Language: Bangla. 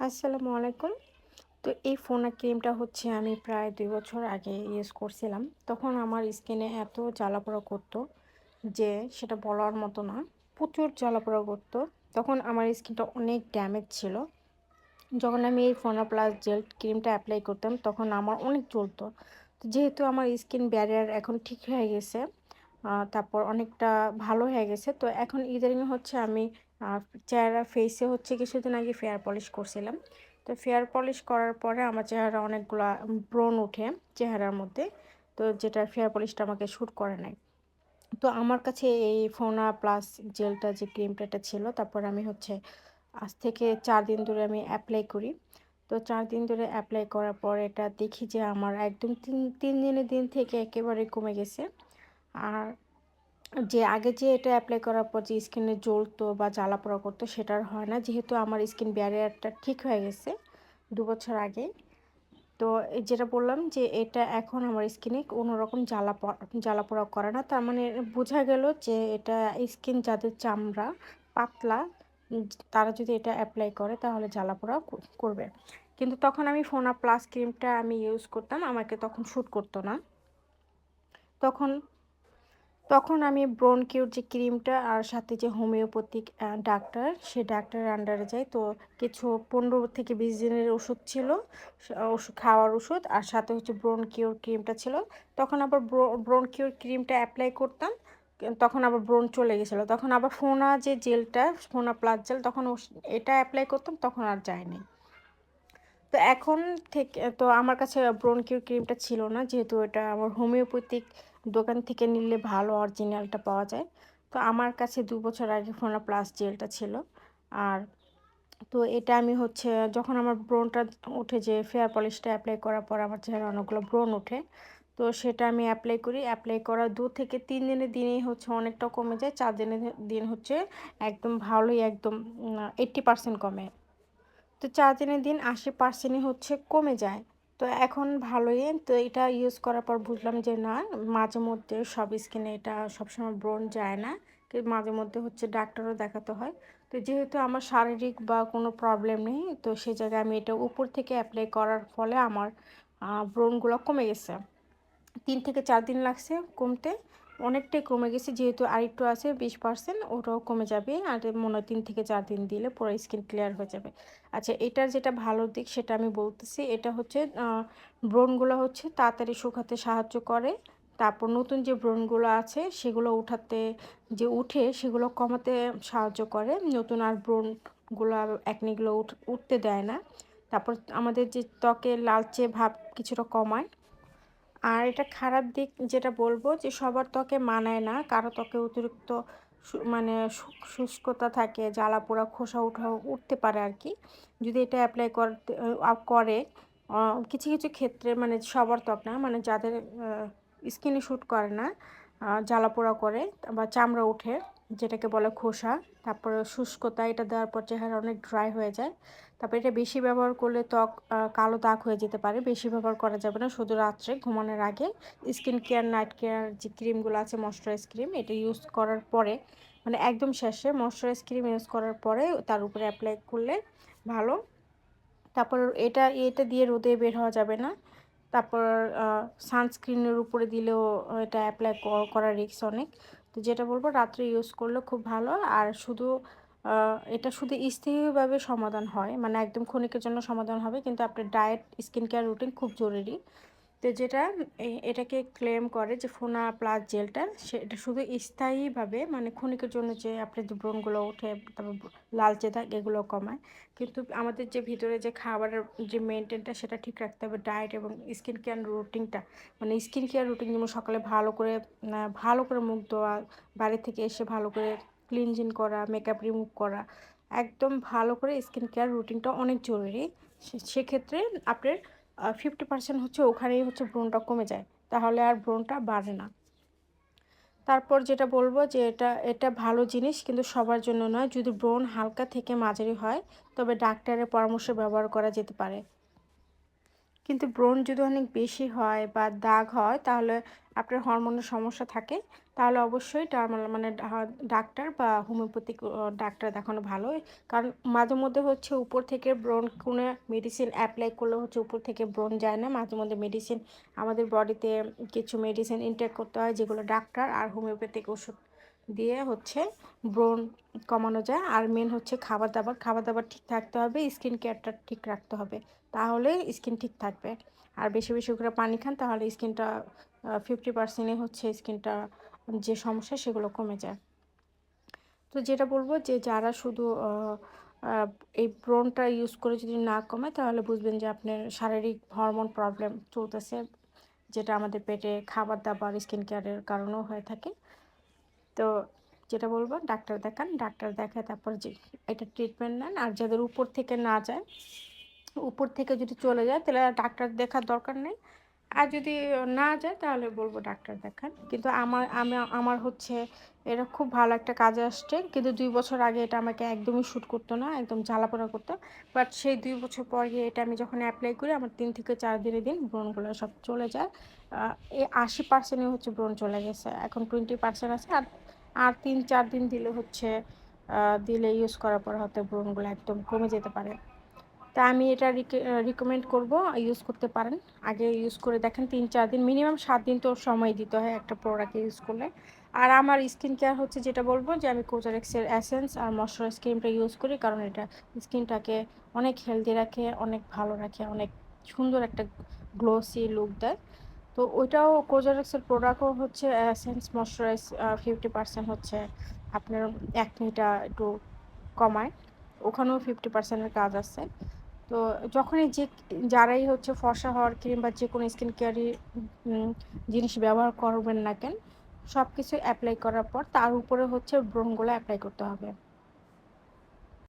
আসসালামু আলাইকুম। তো এই ফোনা ক্রিমটা হচ্ছে আমি প্রায় দুই বছর আগে ইউজ করছিলাম। তখন আমার স্কিনে এত জ্বালাপোড়া করতো যে সেটা বলার মতো না, প্রচুর জ্বালাপোড়া করতো। তখন আমার স্কিনটা অনেক ড্যামেজ ছিল। যখন আমি এই ফোনা প্লাস জেল ক্রিমটা অ্যাপ্লাই করতাম, তখন আমার অনেক চলতো তো যেহেতু আমার স্কিন ব্যারিয়ার এখন ঠিক হয়ে গেছে তারপর অনেকটা ভালো হয়ে গেছে। তো এখন ইদারিং হচ্ছে আমি চেহারা ফেসে হচ্ছে কিছুদিন আগে ফেয়ার পলিশ করছিলাম। তো ফেয়ার পলিশ করার পরে আমার চেহারা অনেকগুলা ব্রণ উঠে চেহারার মধ্যে। তো যেটা ফেয়ার পলিশটা আমাকে শ্যুট করে নাই। তো আমার কাছে এই ফোনা প্লাস জেলটা যে ক্রিমটা ছিল, তারপর আমি হচ্ছে আজ থেকে চার দিন ধরে আমি অ্যাপ্লাই করি। তো চার দিন ধরে অ্যাপ্লাই করার পর এটা দেখি যে আমার একদম তিন তিন দিনের দিন থেকে একেবারে কমে গেছে। আর যে আগে যে এটা অ্যাপ্লাই করার পর যে স্কিনে জ্বলতো বা জ্বালা পোড়া করতো সেটা আর হয় না। যেহেতু আমার স্কিন ব্যারিয়ারটা ঠিক হয়ে গেছে দু বছর আগে। তো যেটা বললাম যে এটা এখন আমার স্কিনে কোনো রকম জ্বালা জ্বালা পোড়া করে না। তার মানে বোঝা গেল যে এটা স্কিন যাদের চামড়া পাতলা তারা যদি এটা অ্যাপ্লাই করে তাহলে জ্বালা পোড়া করবে। কিন্তু তখন আমি ফোনা প্লাস ক্রিমটা আমি ইউজ করতাম। আমাকে তখন শ্যুট করতো না। তখন তখন আমি ব্রনকিউর যে ক্রিমটা আর সাথে যে হোমিওপ্যাথিক ডাক্তার, সে ডাক্তারের আন্ডারে যাই। তো কিছু পনেরো থেকে বিশ দিনের ওষুধ ছিল ওষুধ, খাওয়ার ওষুধ আর সাথে হচ্ছে ব্রনকিউর ক্রিমটা ছিল। তখন আবার ব্রনকিউর ক্রিমটা অ্যাপ্লাই করতাম তখন আবার ব্রণ চলে গেছিল। তখন আবার ফোনা যে জেলটা, ফোনা প্লাস জেল, তখন এটা অ্যাপ্লাই করতাম, তখন আর যায়নি। তো এখন থেকে, তো আমার কাছে ব্রনকিউর ক্রিমটা ছিল না, যেহেতু এটা আমার হোমিওপ্যাথিক দোকান থেকে নিলে ভালো অরিজিনালটা পাওয়া যায়। তো আমার কাছে দু বছর আগে ফোনা প্লাস জেলটা ছিল। আর তো এটা আমি হচ্ছে যখন আমার ব্রনটা উঠে যে ফেয়ার পলিশটা অ্যাপ্লাই করার পর আমার চেহারা অনেকগুলো ব্রন ওঠে। তো সেটা আমি অ্যাপ্লাই করি। অ্যাপ্লাই করার দু থেকে তিন দিনের দিনেই হচ্ছে অনেকটা কমে যায়। চার দিনের দিন হচ্ছে একদম ভালোই একদম এইট্টি পার্সেন্ট কমে। তো চার দিনের দিন আশি পার্সেন্টই হচ্ছে কমে যায়। তো এখন ভালোই। তো এটা ইউজ করার পর বুঝলাম যে, না, মাঝে মধ্যে সব স্কিনে এটা সবসময় ব্রণ যায় না। মাঝে মধ্যে হচ্ছে ডাক্তারও দেখাতে হয়। তো যেহেতু আমার শারীরিক বা কোনো প্রবলেম নেই, তো সে জায়গায় আমি এটা উপর থেকে অ্যাপ্লাই করার ফলে আমার ব্রণগুলো কমে গেছে। তিন থেকে চার দিন লাগছে কমতে। অনেকটাই কমে গেছে, যেহেতু আরেকটু আছে বিশ পার্সেন্ট ওটাও কমে যাবে। আর মনে তিন থেকে চার দিন দিলে পুরো স্কিন ক্লিয়ার হয়ে যাবে। আচ্ছা এটার যেটা ভালো দিক সেটা আমি বলতেছি, এটা হচ্ছে ব্রণগুলো হচ্ছে তাড়াতাড়ি শুকাতে সাহায্য করে। তারপর নতুন যে ব্রণগুলো আছে, সেগুলো উঠাতে যে উঠে, সেগুলো কমাতে সাহায্য করে। নতুন আর ব্রণগুলো একনিগুলো উঠতে দেয় না। তারপর আমাদের যে ত্বকে লালচে ভাব কিছুটা কমায় আর এটা খারাপ দিক যেটা বলব যে সবার ত্বকে মানায় না, কারও ত্বকে অতিরিক্ত মানে শুষ্কতা থাকে, জ্বালা পোড়া, খোসা উঠা, উঠতে পারে আর কি। যদি এটা অ্যাপ্লাই করতে করে কিছু কিছু ক্ষেত্রে মানে সবার ত্বক না মানে যাদের স্কিনে শ্যুট করে না জ্বালা পোড়া করে বা চামড়া উঠে যেটাকে বলে খোসা, তারপরে শুষ্কতা, এটা দেওয়ার পর চেহারা অনেক ড্রাই হয়ে যায়। তারপর এটা বেশি ব্যবহার করলে ত্বক কালো দাগ হয়ে যেতে পারে, বেশি ব্যবহার করা যাবে না, শুধু রাত্রে ঘুমানোর আগে। স্কিন কেয়ার নাইট কেয়ার যে ক্রিমগুলো আছে ময়শ্চারাইজ ক্রিম এটা ইউজ করার পরে মানে একদম শেষে ময়শ্চারাইজ ক্রিম ইউজ করার পরে তার উপরে অ্যাপ্লাই করলে ভালো। তারপর এটা এটা দিয়ে রোদে বের হওয়া যাবে না। তারপর সানস্ক্রিনের উপরে দিলেও এটা অ্যাপ্লাই করার রিক্স অনেক। তো যেটা বলব রাত্রে ইউজ করলে খুব ভালো। আর শুধু এটা শুধু স্থায়ীভাবে সমাধান হয়। মানে একদম ক্ষণিকের জন্য সমাধান হবে। কিন্তু আপনার ডায়েট স্কিন কেয়ার রুটিন খুব জরুরি। তো যেটা এটাকে ক্লেম করে যে ফোনা প্লাস জেলটা সেটা শুধু স্থায়ীভাবে মানে ক্ষণিকের জন্য যে আপনার ব্রণগুলো ওঠে, তারপর লালচে থাকে, এগুলো কমায়। কিন্তু আমাদের যে ভিতরে যে খাবারের যে মেনটেনটা সেটা ঠিক রাখতে হবে ডায়েট এবং স্কিন কেয়ার রুটিনটা মানে স্কিন কেয়ার রুটিন যেমন সকালে ভালো করে ভালো করে মুখ ধোয়া, বাড়ি থেকে এসে ভালো করে ক্লিনজিং করা মেকআপ রিমুভ করা, একদম ভালো করে স্কিন কেয়ার রুটিনটা অনেক জরুরি। সেক্ষেত্রে আপনার ফিফটি পার্সেন্ট হচ্ছে ওখানেই হচ্ছে ব্রণটা কমে যায়। তাহলে আর ব্রণটা বাড়ে না। তারপর যেটা বলব যে এটা এটা ভালো জিনিস, কিন্তু সবার জন্য নয়। যদি ব্রণ হালকা থেকে মাঝারি হয়, তবে ডাক্তারের পরামর্শ ব্যবহার করা যেতে পারে। কিন্তু ব্রণ যদি অনেক বেশি হয় বা দাগ হয়, তাহলে আপনার হরমোনের সমস্যা থাকে। তাহলে অবশ্যই মানে ডাক্তার বা হোমিওপ্যাথিক ডাক্তার দেখানো ভালো। কারণ মাঝে মধ্যে হচ্ছে উপর থেকে ব্রণ কোনো মেডিসিন অ্যাপ্লাই করলে হচ্ছে উপর থেকে ব্রণ যায় না। মাঝে মধ্যে মেডিসিন আমাদের বডিতে কিছু মেডিসিন ইনটেক করতে হয় যেগুলো ডাক্তার আর হোমিওপ্যাথিক ওষুধ দিয়ে হচ্ছে ব্রণ কমানো যায়। আর মেন হচ্ছে খাবার দাবার খাবার দাবার ঠিক থাকতে হবে স্কিন কেয়ারটা ঠিক রাখতে হবে। তাহলে স্কিন ঠিক থাকবে। আর বেশি বেশি করে পানি খান, তাহলে স্কিনটা ফিফটি পার্সেন্টে হচ্ছে স্কিনটা যে সমস্যা, সেগুলো কমে যায়। তো যেটা বলব যে, যারা শুধু এই ব্রনটা ইউজ করে যদি না কমে তাহলে বুঝবেন যে আপনার শারীরিক হরমোন প্রবলেম চলতেছে, যেটা আমাদের পেটে খাবার দাবার স্কিন কেয়ারের কারণেও হয়ে থাকে। তো যেটা বলব, ডাক্তার দেখান, ডাক্তার দেখায় তারপর যে এটা ট্রিটমেন্ট নেন। আর যাদের উপর থেকে না যায়, উপর থেকে যদি চলে যায়, তাহলে ডাক্তার দেখার দরকার নেই। আর যদি না যায়, তাহলে বলব ডাক্তার দেখান। কিন্তু আমার, আমি, আমার হচ্ছে এটা খুব ভালো একটা কাজে আসছে। কিন্তু দুই বছর আগে এটা আমাকে একদমই শ্যুট করতো না, একদম জ্বালাপোড়া করতো। বাট সেই দুই বছর পর গিয়ে এটা আমি যখন অ্যাপ্লাই করি, আমার তিন থেকে চার দিনের দিন ব্রণগুলো সব চলে যায়। এই আশি পার্সেন্টই হচ্ছে ব্রণ চলে গেছে। এখন টোয়েন্টি পার্সেন্ট আছে। আর আর তিন, চার দিন দিলে হচ্ছে দিলে ইউজ করার পর হয়তো ব্রণগুলো একদম কমে যেতে পারে। তা আমি এটা রিকমেন্ড করব ইউজ করতে পারেন। আগে ইউজ করে দেখেন, তিন, চার দিন মিনিমাম সাত দিন তো সময় দিতে হয় একটা প্রোডাক্ট ইউজ করলে। আর আমার স্কিন কেয়ার হচ্ছে যেটা বলব যে, আমি কোজারেক্সের অ্যাসেন্স আর ময়শ্চারাইজ ক্রিমটা ইউজ করি, কারণ এটা স্কিনটাকে অনেক হেলদি রাখে, অনেক ভালো রাখে, অনেক সুন্দর একটা গ্লোসি লুক দেয়। তো ওইটাও কোজারেক্সের প্রোডাক্টও হচ্ছে অ্যাসেন্স ময়শ্চারাইজ ফিফটি পার্সেন্ট হচ্ছে আপনার অ্যাকনিটা একটু কমায়। ওখানেও ফিফটি পার্সেন্টের কাজ আছে। তো যখনই যে যারাই হচ্ছে ফর্সা হওয়ার ক্রিম বা যে কোনো স্কিন কেয়ারি জিনিস ব্যবহার করবেন না কেন সব কিছু অ্যাপ্লাই করার পর তার উপরে হচ্ছে ব্রণগুলো অ্যাপ্লাই করতে হবে।